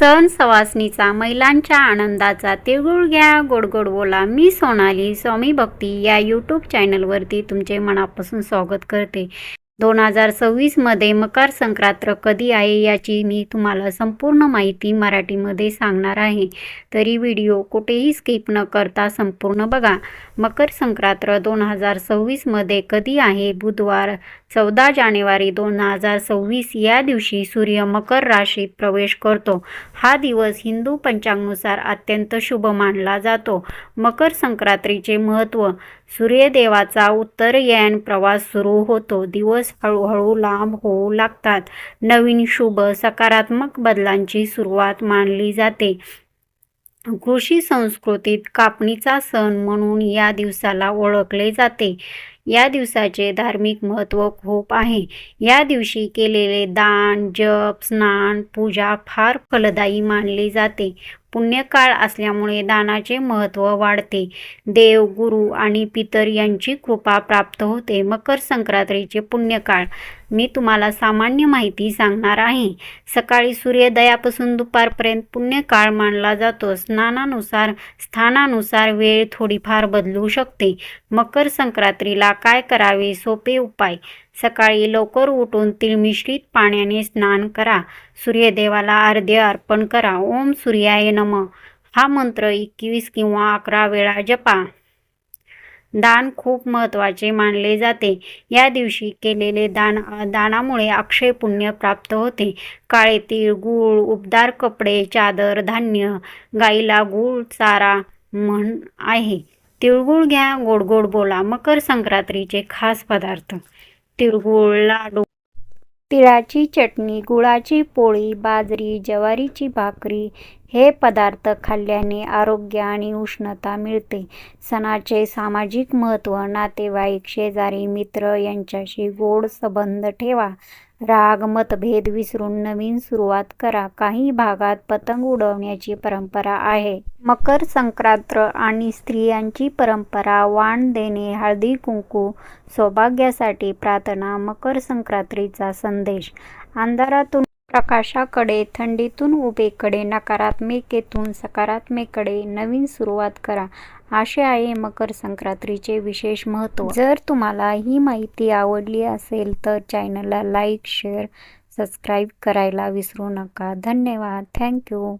सण सवासणीचा महिलांच्या आनंदाचा तिळगुळ घ्या गोडगोड बोला. मी सोनाली स्वामी भक्ती या यूट्यूब चॅनलवरती तुमचे मनापासून स्वागत करते. दोन हजार सव्वीसमध्ये मकर संक्रांत कधी आहे याची मी तुम्हाला संपूर्ण माहिती मराठीमध्ये सांगणार आहे. तरी व्हिडिओ कुठेही स्किप न करता संपूर्ण बघा. मकर संक्रांत दोन हजार सव्वीसमध्ये कधी आहे? बुधवार चौदा जानेवारी दोन हजार सव्वीस या दिवशी सूर्य मकर राशीत प्रवेश करतो. हा दिवस हिंदू पंचांगनुसार अत्यंत शुभ मानला जातो. मकर संक्रांतीचे महत्त्व सूर्यदेवाचा उत्तरायण प्रवास सुरू होतो. दिवस हळूहळू लांब होऊ लागतात. नवीन शुभ सकारात्मक बदलांची सुरुवात मानली जाते. कृषी संस्कृतीत कापणीचा सण म्हणून या दिवसाला ओळखले जाते. या दिवसाचे धार्मिक महत्त्व खूप आहे. या दिवशी केलेले दान जप स्नान पूजा फार फलदायी मानले जाते. पुण्यकाळ असल्यामुळे दानाचे महत्त्व वाढते. देव गुरु आणि पितर यांची कृपा प्राप्त होते. मकर संक्रांतीचे पुण्यकाळ. मी तुम्हाला सामान्य माहिती सांगणार आहे. सकाळी सूर्योदयापासून दुपारपर्यंत पुण्यकाळ मानला जातो. स्नानानुसार स्थानानुसार वेळ थोडीफार बदलू शकते. मकर संक्रांतीला काय करावे? सोपे उपाय. सकाळी लवकर उठून तिळमिश्रित पाण्याने स्नान करा. सूर्यदेवाला अर्ध्य अर्पण करा. ओम सूर्याय नम. हा मंत्र एकवीस किंवा अकरा वेळा जपा. दान खूप महत्त्वाचे मानले जाते. या दिवशी केलेले दान दानामुळे अक्षय पुण्य प्राप्त होते. काळे तीळ गूळ उबदार कपडे चादर धान्य गाईला गूळ चारा म्हण आहे. तिळगुळ घ्या गोड गोड बोला मकर संक्रांतीचे खास पदार्थ. तिळगुळ लाडू. तिळाची चटणी गुळाची पोळी बाजरी ज्वारीची भाकरी हे पदार्थ खाल्ल्याने आरोग्य आणि उष्णता मिळते. सणाचे सामाजिक महत्त्व नातेवाईक शेजारी मित्र यांच्याशी गोड संबंध ठेवा. राग मतभेद विसरून नवीन सुरुवात करा. काही भागात पतंग उडवण्याची परंपरा आहे. मकर संक्रांत आणि स्त्रियांची परंपरा वाण देणे हळदी कुंकू सौभाग्यासाठी प्रार्थना मकर संक्रांतीचा संदेश. अंधारातून प्रकाशाकडे थंडीतून उभेकडे नकारात्मकेतून सकारात्मकडे नवीन सुरुवात करा. असे आहे मकर संक्रांतीचे विशेष महत्त्व. जर तुम्हाला ही माहिती आवडली असेल तर चॅनलला लाईक शेअर सबस्क्राईब करायला विसरू नका. धन्यवाद. थँक्यू.